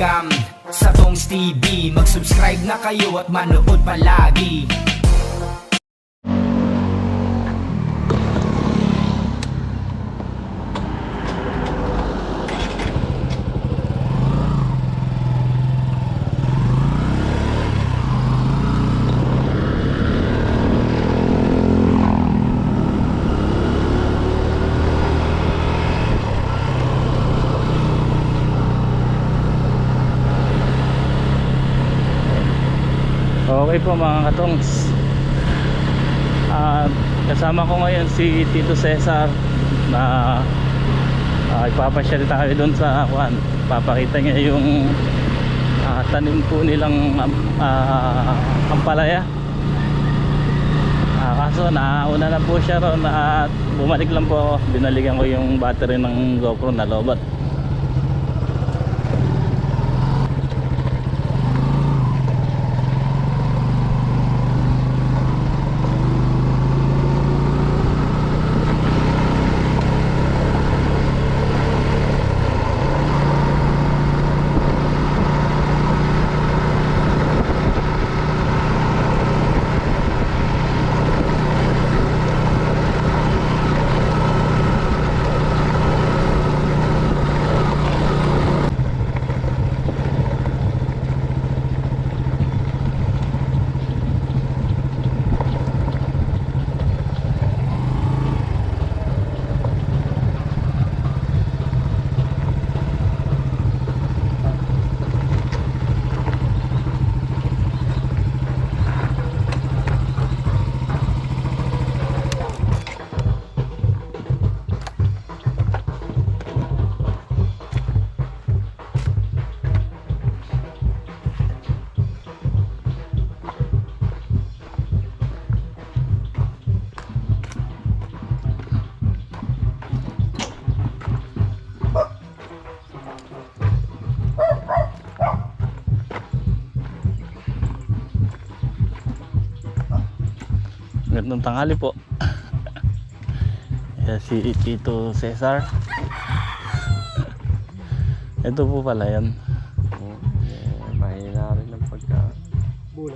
welcome sa Tongs TV Mag-subscribe na kayo at manood palagi Po mga katongs. At kasama ko ngayon si Tito Cesar na uh, ipapasyal tayo doon sa kwan. Papakita niya yung ah, tanim po nilang uh, ampalaya. Ah, kaso nauna na po siya ron at bumalik lang po ako. Binalikan ko yung battery ng GoPro na lobat Magandang tanghali po. Yan si Tito Cesar. Ito po pala yan. Eh, mahina rin ang pagka... Bula.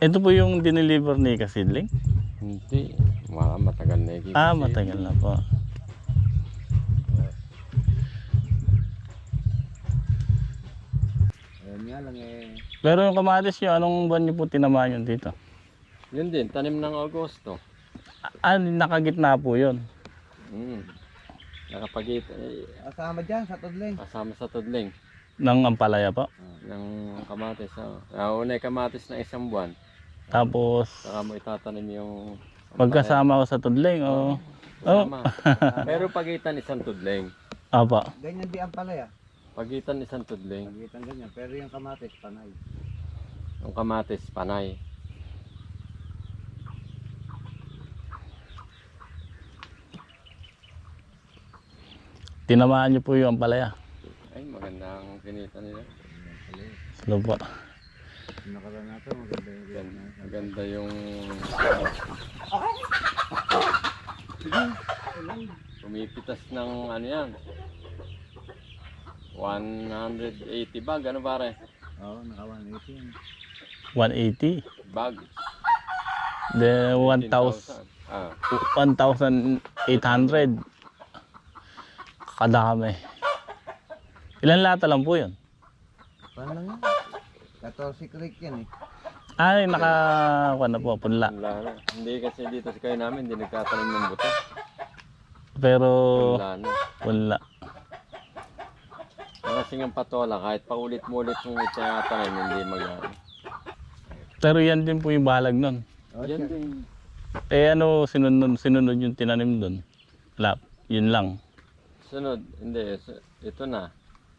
Ito po yung dineliver ni Kasidling. Hindi. Matagal na yung Ah, matagal na po. Eh. Pero yung kamatis nyo, anong buwan nyo po tinamaan yun dito? Yun din, tanim ng Agosto. Ah, nakagitna po yun. Hmm. Nakapagit, eh, Kasama dyan sa tudling. kasama sa tudling Ng ampalaya po. ng kamatis. Oh. Uh, una kamatis na isang buwan. Tapos, Saka mo itatanim yung... magkasama ko sa tudling o... Oh, Kasama. Pero pagitan isang tudling. apa. Ganyan di ang palaya. Pagitan isang tudling. Magitan ganyan. Pero yung kamatis, panay. Yung kamatis, panay. Tinamaan nyo po yung ampalaya. Ay, maganda ang kinita nila. Ano po? Nakaraan natin, maganda yung Maganda, maganda yung... Pumipitas ng ano yan. 180 bag, ano pare? Oo, naka 180 yan. 180. Bag. The 1,000. 15,000. Ah, 1,800. Kadami. Ilan lata lang po yun? Paano lang yan? 14 creek yan eh. Ay, naka, ano po, punla. wala na. Hindi kasi dito sa kayo namin, hindi nagtatanim ng buto. Pero, Wala na. punla. Kasi ng patola, kahit paulit-mulit mong itatanim, hindi mag Pero yan din po yung balag nun. Yan din. Eh ano, sinunod, sinunod yung tinanim dun? Lap, yun lang. Sunod, hindi. su- Ito na.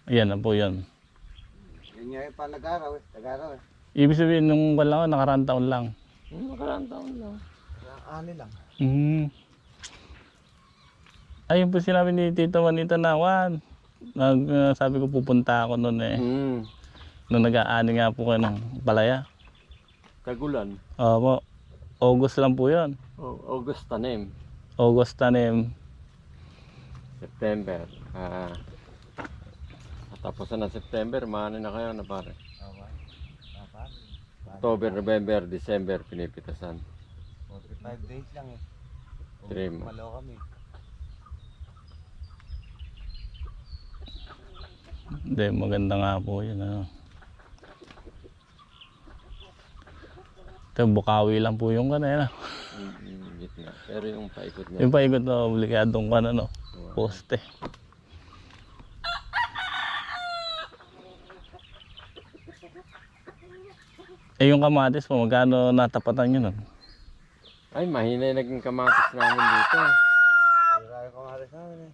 Ayan na po yan. Yan nga yung pa nag-araw eh. Nag-araw eh. Ibig sabihin, nung wala ko, nakaraan taon lang. Hmm, Nakaraan taon lang. Ani lang. Mm. Ayun po sinabi ni Tito Juanita na, Juan, nag, uh, sabi ko pupunta ako noon eh. Hmm. Nung nag-aani nga po kayo ng palaya. Tagulan. Opo, August lang po yun. Oh, August tanim. August tanim. September. Ah, Katapusan ng September, maano na kayo na pare. Okay. Papa. October, November, December, pinipitasan. 45 days lang eh. Malo kami. Hindi, maganda nga po yun. Ano. Ito, bukawi lang po yung kanina. Mm, gitna. Pero yung paikot niya. Yung paikot na obligadong kan ano, poste. Eh yung kamatis po, magkano natapatan nyo nun? Ay, mahina yung naging kamatis namin dito. Sira ko nga rin sa amin eh.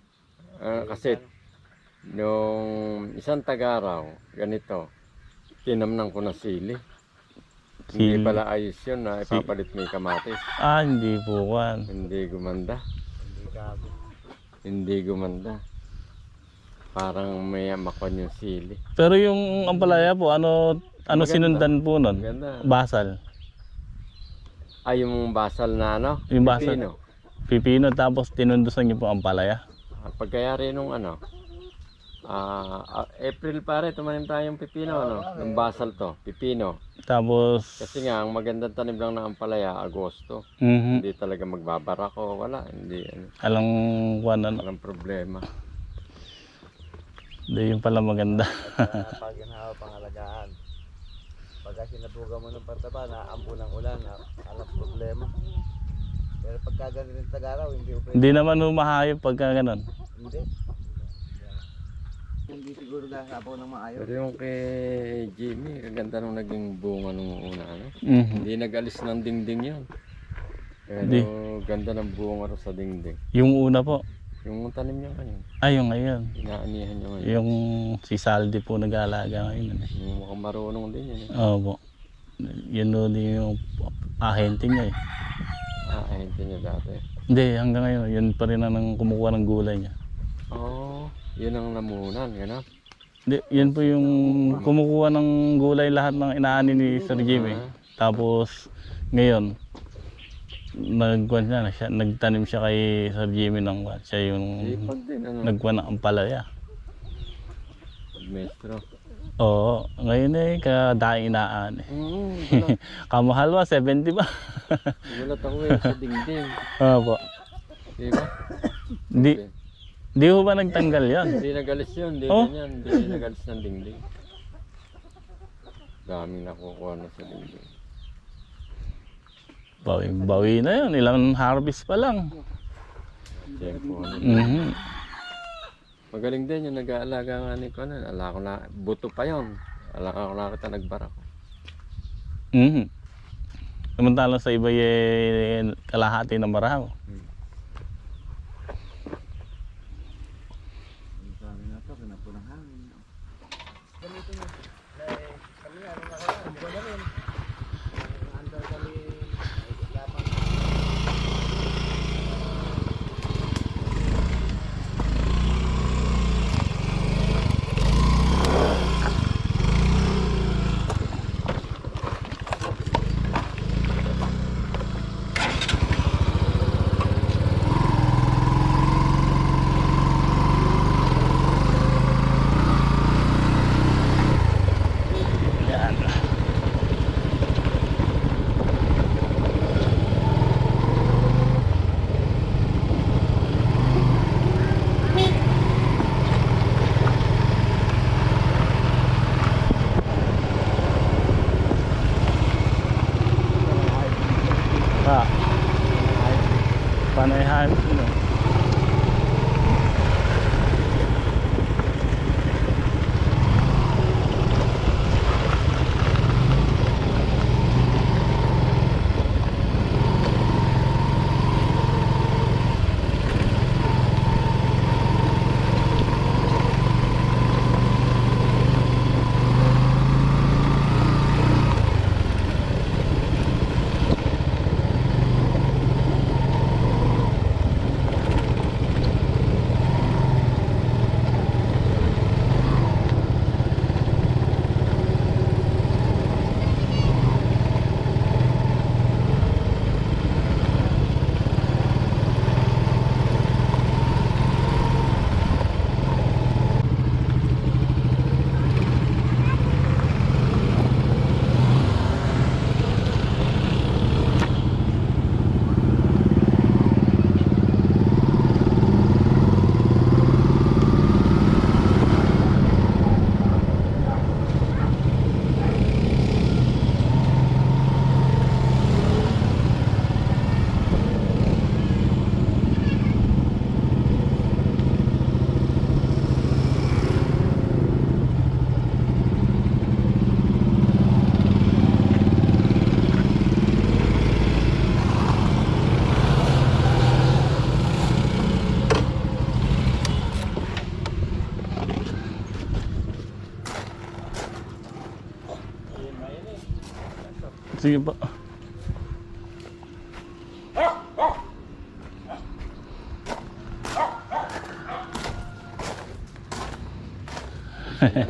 Ah, kasi nung isang tagaraw, ganito, tinamnang ko na sili. Hindi Sili. pala ayos yun na ipapalit mo yung kamatis. Ah, hindi po kan. Hindi gumanda. Hindi gabi. Hindi gumanda. Parang may makon yung sili. Pero yung ampalaya po, ano ano Maganda. sinundan po nun? Ganda. Basal. Ay, yung basal na ano? Yung basal. pipino. Pipino tapos tinundusan niyo po ang palaya. Ah, Pagkayari nung ano, ah, ah, April pare, tumanim tayong pipino, ano? Yung basal to, pipino. Tapos, Kasi nga, ang magandang tanim lang ng ampalaya, Agosto. mhm, Hindi talaga magbabarako, wala. Hindi, ano, alang kuwan ano. walang problema. Hindi yung pala maganda. Pag ginawa pangalagaan. Pagka sinabuga mo ng pataba, naampo ng ulan, na, alam problema. Pero pagka ganito yung tagaraw, hindi ko Hindi naman humahayop pagka ganun. Hindi. Hindi siguro gasapaw ng maayos. Pero yung kay Jimmy, kaganda nung naging bunga nung una, ano? Mhm. Hindi nag-alis ng dingding yun. Pero Hindi. ganda ng bunga rin sa dingding. Yung una po. Yung tanim niya ngayon, Ay, yung ngayon. inaanihan niya ngayon. Yung si Saldi po nag-aalaga ngayon. eh. Yung mukhang marunong din yun. Eh. Oo po. Yun doon yung ahente niya eh. Ah, hindi niya dati. Hindi, hanggang ngayon, yun pa rin ang kumukuha ng gulay niya. Oh, yun ang namunan, gano'n. Hindi, yun po yung kumukuha ng gulay lahat ng inaani ni Sir Jimmy. Tapos, ngayon, nagkuhan siya, siya, nagtanim siya kay Sir Jimmy ng kwan. Siya yung Sipag din, ano, nagkuhan ng ampalaya. maestro. Oo, ngayon eh, kadaing inaan eh. Mm, gulat, Kamahal ba? 70 ba? gulat ako eh, sa dingding. Oo po. Di ba? Di, ho ba nagtanggal yan? Hindi nagalis yun, hindi Oh. yan. Hindi nagalis ng dingding. Daming nakukuha na sa dingding. Bawi, bawi na yun. Ilang harvest pa lang. Tempo. Mhm. Magaling din yung nag-aalaga nga ni Conan. Ala ko na, buto pa yon. Ala ko na kita nagbarak. Mhm. Samantalang sa iba eh, kalahati ng baraw. Sabi Sige po.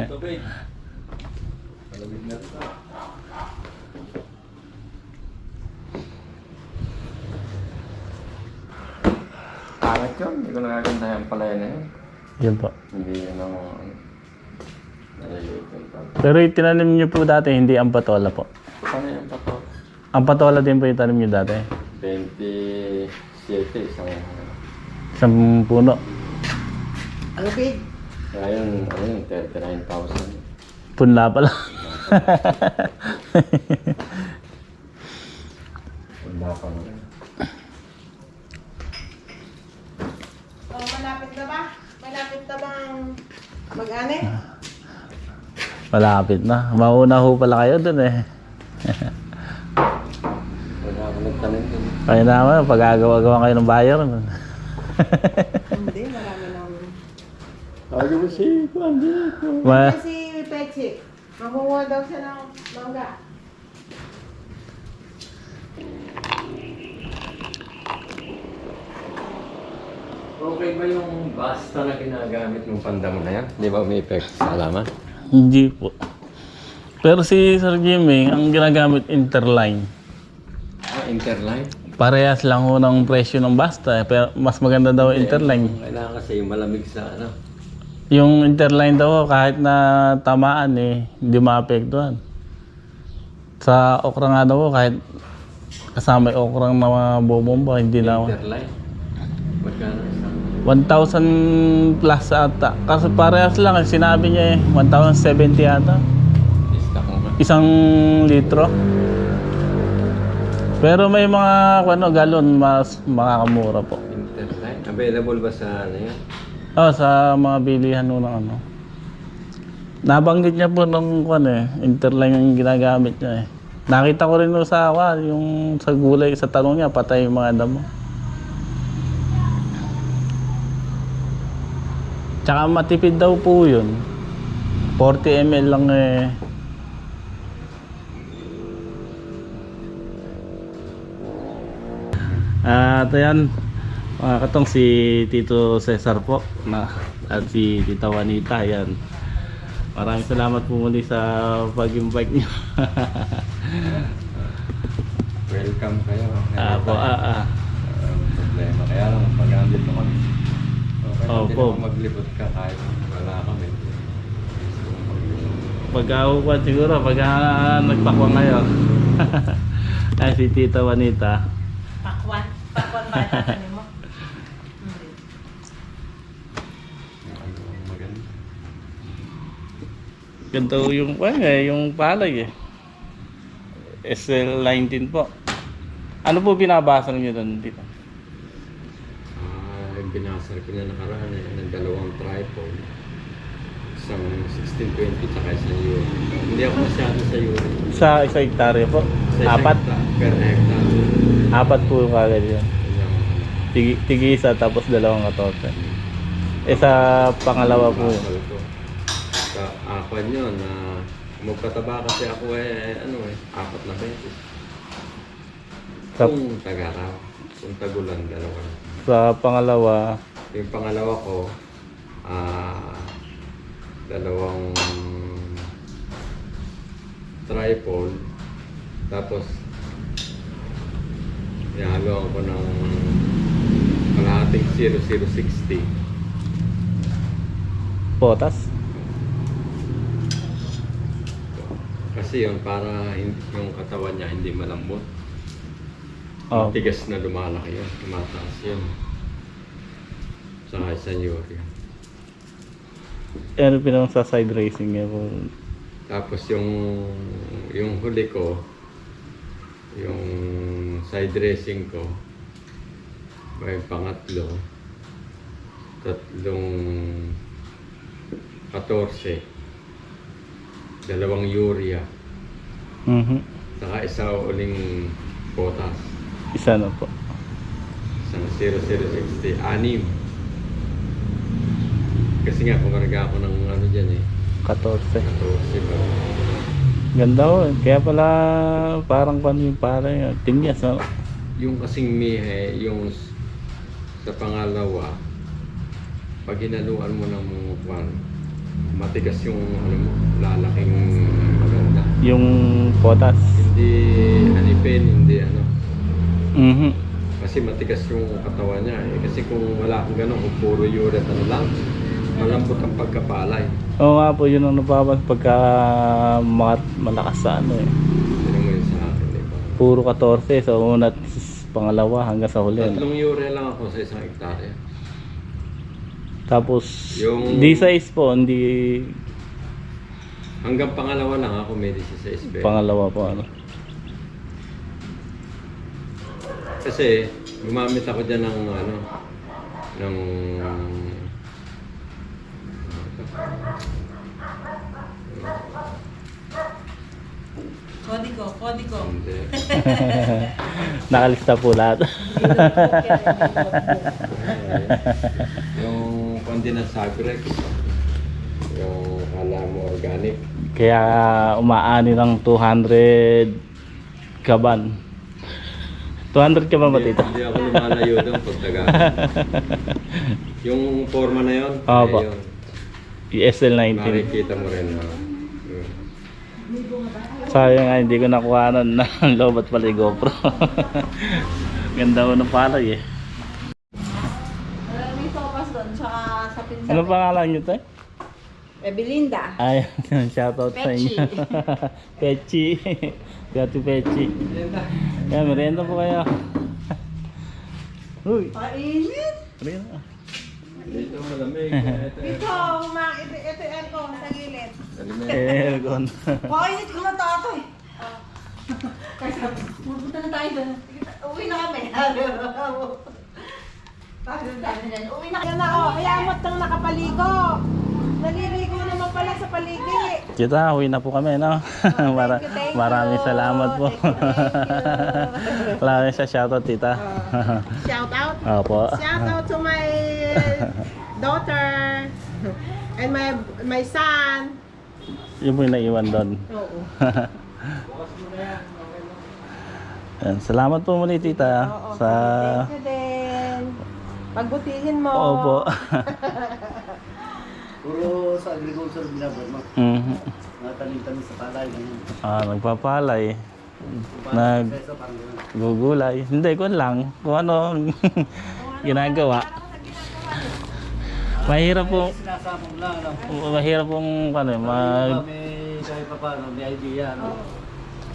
Tubig. Malamig na ito. Pangit yun. Hindi ko nagagandahan pala yan eh. Yun po. Hindi yun ang... Pero yung tinanim niyo po dati, hindi ang patola po. Paano yan pa to? Ang patola din po yung tanim niyo dati. 27, isang... Isang puno. Alupig. Ngayon, ano yun, 39,000. Punla pala. Wala pa. Oh, malapit na ba? Malapit na bang mag-ani? Malapit na. Mauna ho pala kayo dun eh. Wala ako nagtanim din. Kaya naman, pag-agawa-gawa kayo ng buyer. Hindi, marami nang... Sabi mo si Juan dito. Ma Kasi Pechi, makuha daw siya ng mangga. Okay ba yung basta na ginagamit ng pandamo na yan? Di ba may effect sa halaman? hindi po. Pero si Sir Jimmy, ang ginagamit interline. Ah, interline? Parehas lang ho ng presyo ng basta. eh, Pero mas maganda daw ang interline. Kailangan kasi malamig sa ano. Yung interline daw, kahit na tamaan eh, hindi maapektuhan. Sa okra nga daw, kahit kasama yung okra na mga bobomba, hindi na. Interline? Magkano isang? 1,000 plus ata. Kasi parehas lang, eh, sinabi niya eh, 1,070 ata. Isang litro. Pero may mga ano, galon mas makakamura po. Interline? Available ba sa ano yan? Oh, sa mga bilihan no ng ano. Nabanggit niya po nung kwan eh, interline yung ginagamit niya eh. Nakita ko rin no sa awa, yung sa gulay, sa talong niya, patay yung mga damo. Tsaka matipid daw po yun. 40 ml lang eh. At ayan, mga katong si Tito Cesar po na, at si Tita Juanita. Ayan. Maraming salamat po muli sa pag-invite niyo. Welcome kayo. ah, po, ah, ah. Um, problema. Kaya lang, pag nandito kami, okay Opo. naman maglibot ka kahit wala kami. Pag ako pa siguro, pag ah, nagpakwa ngayon. Ay, si Tita Juanita. Tatanim mo? Maganda. Ganito yung, eh, yung palay eh. SL19 po. Ano po binabasa niyo doon dito? Ah, yung binasar ko na nakaraan eh, ng dalawang tripod. Isang 1620 tsaka isang euro. Hindi ako masyado sa euro. Sa isa hektarya po? Sa isang Apat? hektar, Per hectare. Apat po yung kagad yun. Tigi, tigi isa tapos dalawang katote. Eh sa pangalawa po yun. Sa apat yun, na magpataba kasi ako eh, ano eh, apat na beses. Sa, Kung tagaraw, kung tagulan, dalawa sa pangalawa, Yung pangalawa ko, ah, dalawang tripod, tapos ihalo ko ng kalahating 0060. potas. Kasi yun, para hin- yung katawan niya hindi malambot. Oh. Matigas na lumalaki yun, tumataas yun. Saka isang urea. Ano pinang sa side racing niya po? Tapos yung yung huli ko, yung side dressing ko, may pangatlo, tatlong 14, dalawang urea, Mhm. saka isa uling potas, Isa na po. isang 0060, anim. Kasi nga, kumarga ako ng ano dyan eh, 14. 14 ba? Ganda oh. Kaya pala parang pan yung parang tinyas. Oh. Yung kasing mihe, yung sa pangalawa, pag hinaluan mo ng kwan, matigas yung ano mo, lalaking maganda. Yung potas. Hindi hanipin, hindi ano. Mhm. Kasi matigas yung katawan niya eh. Kasi kung wala kang ganun, kung puro uret ano lang, malambot ang pagkapalay. Oo nga po, yun ang napapas pagka malakas sa ano eh. Yun ang sa akin? Puro 14 sa una pangalawa hanggang sa huli. ano. Tatlong ure lang ako sa isang hektarya. Tapos, Yung- D6 po, hindi Hanggang pangalawa lang ako may 16 bed. pangalawa po. Ano. Kasi gumamit ako dyan ng ano, ng Kodigo, kodigo. hindi. Nakalista po lahat. yung Condina Sagrex. Yung kala mo organic. Kaya umaani ng 200 kaban. 200 kaban ba Hindi, tito? hindi ako lumalayo doon pag taga. yung forma na yon, Opo. Yung SL19. Makikita mo rin na. Sayang nga hindi ko nakuha nun ng lobat pala yung GoPro. Ganda ko ng palay eh. May sopas doon, tsaka sa pinsan. Ano pangalan nyo tayo? Eh, Belinda. Ay, shoutout sa inyo. Pechi. Gati Pechi. Kaya merienda po kayo. Uy, Painit. merienda. Dito malamig. Ito, Ito, ma, ito, ito, ito, sa gilid. Aircon. Painit ko na tato eh. Kaya sabi, pupunta na tayo doon. Uwi na kami. Uwi na kami. oh, kaya mo't nang nakapaligo. Naliligo naman pala sa paligid. Kita, uwi na po kami, no? Mara you, thank you. maraming salamat po. Thank you, thank you. Maraming sa shoutout, tita. Shout out. Opo. Shout out to my daughter and my my son. Yun po yung naiwan doon. Oo. Ayan, Salamat po muli, tita. Oo, sa... Thank you din. Pagbutihin mo. Opo. Puro sa agriculture binabar mo. Mhm. Mga tanim-tanim sa palay. ganyan. Ah, nagpapalay. Parang Nag proseso, parang ganun. gugulay. Hindi ko lang kung ano ang ginagawa. Mahirap po, Sinasama mo lang, ano. mahirap pong ano, Mag... May kahit pa paano, may idea, ano.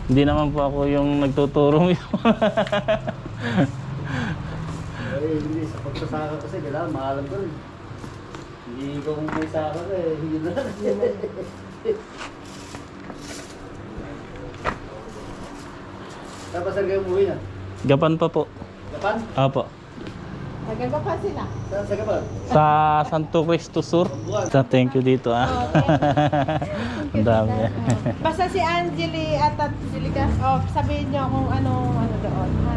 hindi naman po ako yung nagtuturo. Eh, hindi, sa pagsasaka kasi, kailangan maalam ko rin. Hindi ko kung may saka ka eh, hindi na. Tapos saan kayo umuwi na? Gapan pa po. Japan? Apo. Nagagawa sila. Saan sa Santo Cristo Sur. Sa thank you dito ah. Ang dami. Basta si Angeli at at Angelica, oh, sabihin niyo kung ano ano doon. ha?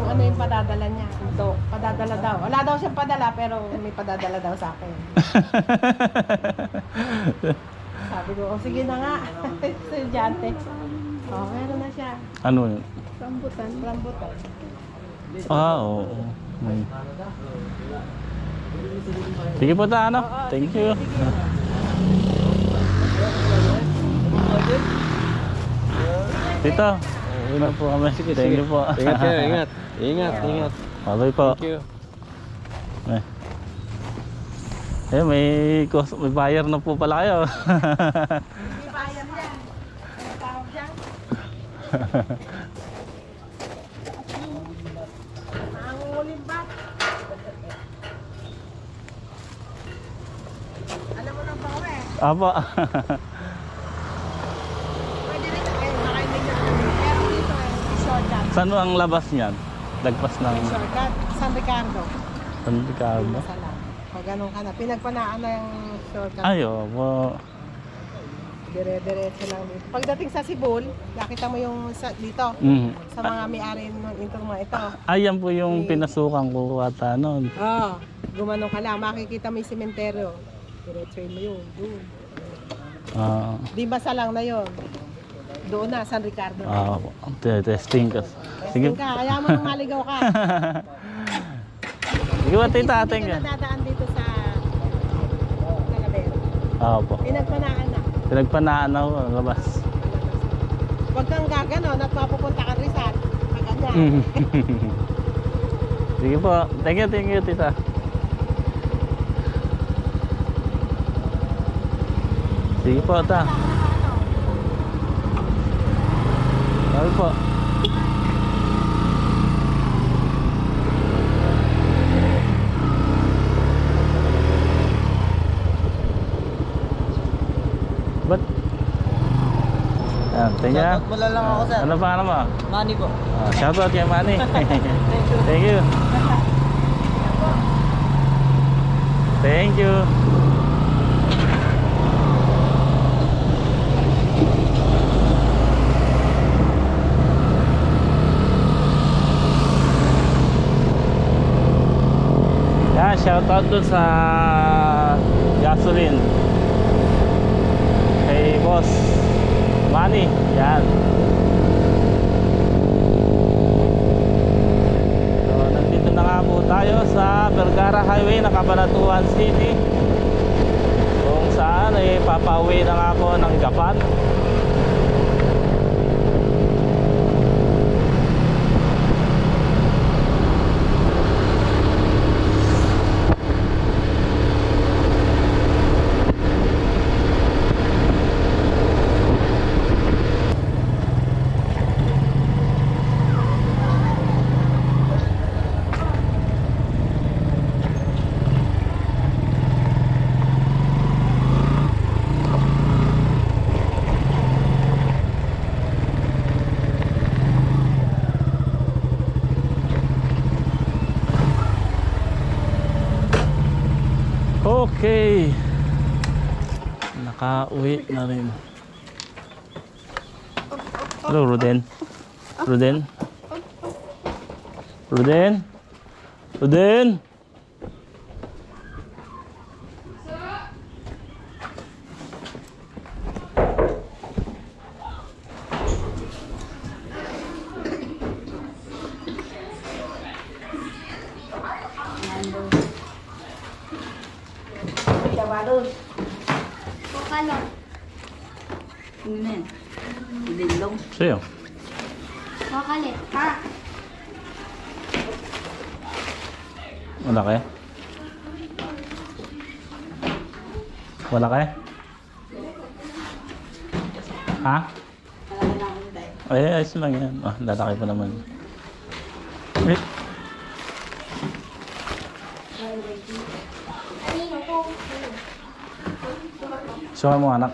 Kung ano yung padadala niya. Ito, padadala daw. Wala daw siyang padala pero may padadala daw sa akin. Sabi ko, oh, sige na nga. Estudyante. Oh, meron na siya. ano yun? Rambutan. Rambutan. Ah, oo. May- Sige po ta, ano? Thank you. Dito. Uwi na po kami. Thank you po. Ingat kayo, ingat. Ingat, ingat. Bye po. Thank you. Eh. Eh, may, cost, may buyer na po pala kayo. Hindi bayad yan. Ano tawag dyan? Nangungulim ba? Alam mo nang pauwi. Apo. Pwede rin nakainig na Pero dito eh, shortcut. Saan ang labas niyan? Lagpas ng Shortcut, San Ricardo. San Ricardo. Sala. Pag ganun ka na, pinagpanaan na yung shortcut. Ay, opo. Dire-diretso lang dito. Pagdating sa Sibol, nakita mo yung sa, dito. Mm. Sa mga may-ari ng itong mga ito. Ayan po yung pinasukan ko ata noon. Oo. Gumanong ka lang, makikita mo yung sementeryo. Diretsuin mo yun, doon. Ah. Di basa lang na yun. Doon na, San Ricardo. Ah, te- testing ka. Sige. Testing ka, kaya mo nang maligaw ka. Sige ba, tita, ating Hindi ka. nadadaan dito sa Calabero. Oo po. Pinagpanaan na. Pinagpanaan ako, labas. Huwag kang gagano, nagpapupunta ka Rizal. Mm. Sige po. Thank you, thank you, tita. Sige po, ta. Sabi po. Ba't? Yan, thank you. Shoutout mo lang ako, sir. Ano pa, ano ba? Money po. Ah, shoutout kay Manny. Thank you. Thank you. Yan, shoutout dun sa gasoline. Kay boss Manny. Yan. So, nandito na nga po tayo sa Vergara Highway na Cabanatuan City kung saan ay papauwi na nga po ng Japan Okay Nakauwi na rin Hello Ruden Ruden Ruden Ruden Bukalong. Ano yan? Dilong. Sa'yo Bukalit. Ha? Wala kaya? Wala kaya? Ha? Ay, ayos lang yan. Ah, lalaki pa naman. Eh? Suka mo anak.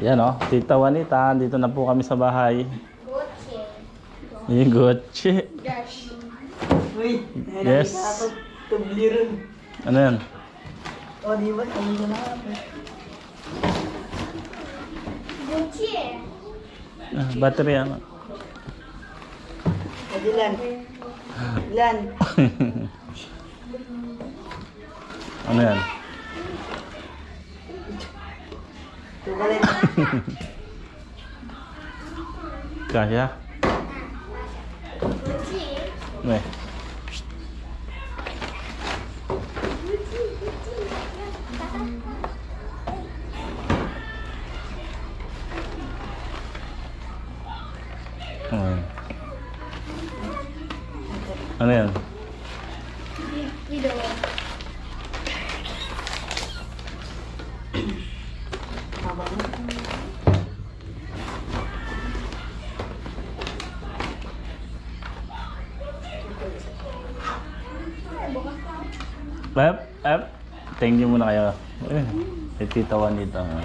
Yan oh, Tita Juanita, dito na po kami sa bahay. Gotche. Yung gotche. Uy, Yes. Tubli rin. Ano yan? O, di ba? Ano na nga? Gotche. Ah, battery ano? O, dilan. Dilan. ano yan? Tugalin. Kasya? Ano yan? Video. Pep, Pep, thank you muna kayo. Eh, may tita Juan dito. Ah.